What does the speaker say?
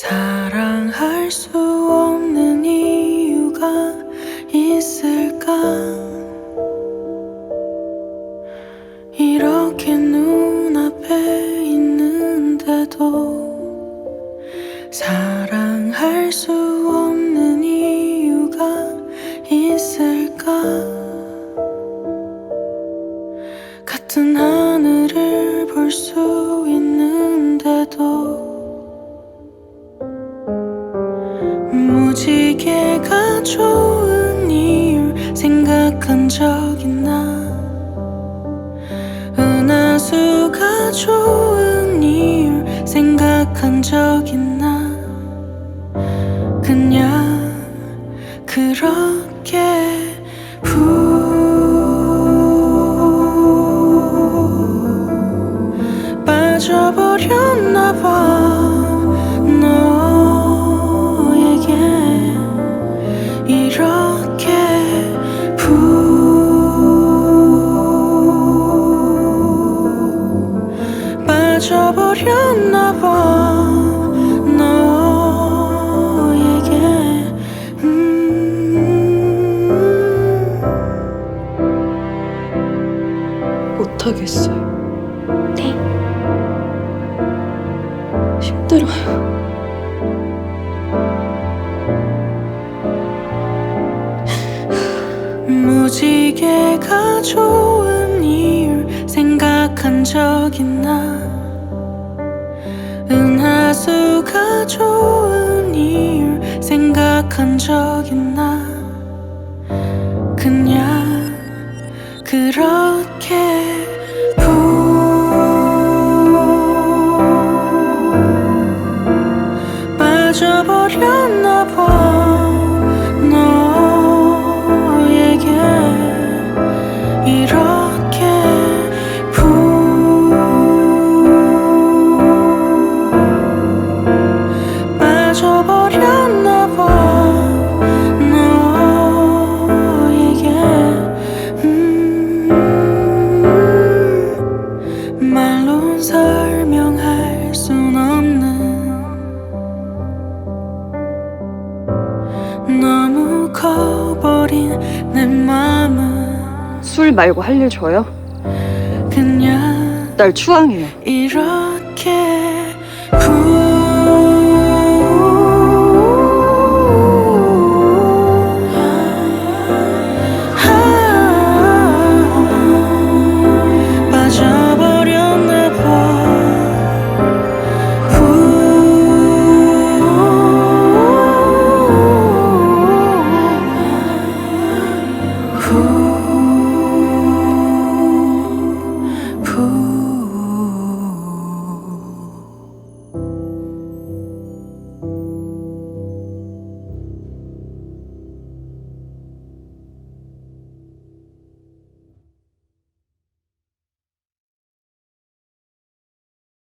사랑할 수 없는 이유가 있을까? 이렇게 눈앞에 있는데도 사랑할 수 없는 이유가 있을까? 같은 하늘을 볼 수 있는데도 좋은 이유 생각한 적 있나. 은하수가 좋은 이유 생각한 적 있나. 그냥 그렇게 후. 빠져버렸나 봐 빠져버렸나 봐. 너에게. 음. 못하겠어요. 네. 힘들어요. 무지개가 좋은 이유 생각한 적 있나 좋은 이유 생각한 적 있나. 그냥 그렇게 후 빠져버 말론 설명할 순 없는 너무 커버린 내 맘은 술 말고 할 일 줘요? 그냥 날 추앙해요. 이렇게 부